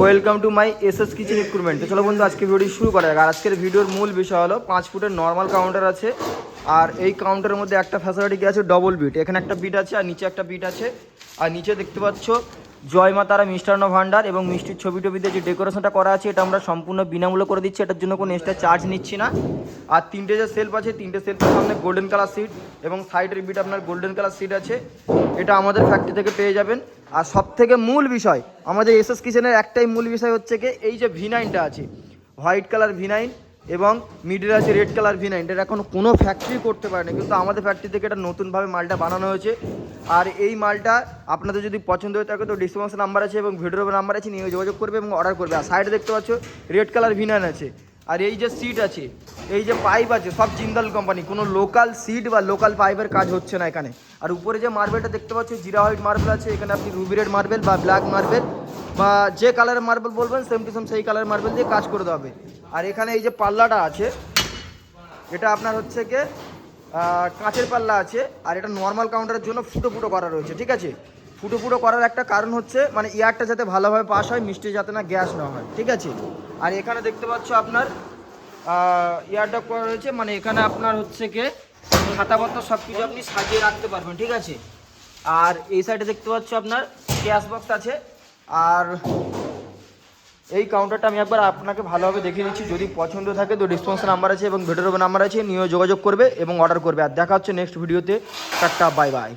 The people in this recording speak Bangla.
Welcome to my S S kitchen equipment চলো বন্ধু, আজকে ভিডিও শুরু করা যাক। আর আজকের ভিডিওর মূল বিষয় হলো, পাঁচ ফুটের নর্মাল কাউন্টার আছে। আর এই কাউন্টারের মধ্যে একটা ফ্যাসিলিটি কি আছে? ডবল বিট এখানে একটা বিট আছে, আর নিচে একটা বিট আছে। আর নিচে দেখতে পাচ্ছ জয় মা তারা, মিষ্টান্ন ভাণ্ডার এবং মিষ্টির ছবি টবিতে যে ডেকোরেশনটা করা আছে, এটা আমরা সম্পূর্ণ বিনামূল্য করে দিচ্ছি। এটার জন্য কোনো এক্সট্রা চার্জ নিচ্ছি না। আর তিনটে যে সেলফ আছে, তিনটে সেলফের সামনে গোল্ডেন কালার সিট এবং সাইডের বিট আপনার গোল্ডেন কালার সিট আছে। এটা আমাদের ফ্যাক্টরি থেকে পেয়ে যাবেন। আর সব থেকে মূল বিষয়, আমাদের এস এস কিচেনের একটাই মূল বিষয় হচ্ছে কি, এই যে ভি নাইনটা আছে হোয়াইট কালার ভি নাইন এবং মিডিল আছে রেড কালার ভি নাইন এটা এখন কোনো ফ্যাক্টরি করতে পারে না কিন্তু আমাদের ফ্যাক্টরি থেকে এটা নতুনভাবে মালটা বানানো হয়েছে। আর এই মালটা আপনাদের যদি পছন্দ হয়ে থাকে তো ডিসক্রিপশন নাম্বার আছে এবং ভিডিওর নাম্বার আছে, নিয়ে যোগাযোগ করবে এবং অর্ডার করবে। আর সাইডে দেখতে পাচ্ছ রেড কালার ভি নাইন আছে। আর এই যে সিট আছে, এই যে পাইপ আছে, সব জিন্দাল কোম্পানি কোনো লোকাল সিট বা লোকাল পাইপের কাজ হচ্ছে না এখানে। আর উপরে যে মার্বেলটা দেখতে পাচ্ছ জিরা হোয়াইট মার্বেল আছে, এখানে আপনি রুবি রেড মার্বেল বা ব্ল্যাক মার্বেল বা যে কালারের মার্বেল বলবেন সেম টু সেম সেই কালারের মার্বেল দিয়ে কাজ করে দেওয়া হবে। আর এখানে এই যে পাল্লাটা আছে, এটা আপনার হচ্ছে কি কাঁচের পাল্লা আছে, আর এটা নর্মাল কাউন্টারের জন্য ফুটো ফুটো করা রয়েছে, ঠিক আছে? ফুটো ফুটো করার একটা কারণ হচ্ছে মানে এয়ারটা যাতে ভালোভাবে পাস হয়, মিষ্টি যাতে না গ্যাস না হয়, ঠিক আছে? আর এখানে দেখতে পাচ্ছ আপনার এয়ারটা করা রয়েছে মানে এখানে আপনার হচ্ছে কি খাতাপত্র সব কিছু আপনি সাজিয়ে রাখতে পারবেন, ঠিক আছে? আর এই সাইডে দেখতে পাচ্ছ আপনার গ্যাস বক্স আছে আর এই কাউন্টারটা আমি একবার আপনাকে ভালোভাবে দেখিয়ে দিচ্ছি। যদি পছন্দ থাকে তো ডিসপন্স নাম্বার আছে এবং ভিডিওর নাম্বার আছে নিয়ে যোগাযোগ করবে এবং অর্ডার করবে। আর দেখা হচ্ছে নেক্সট ভিডিওতে টাটা বাই বাই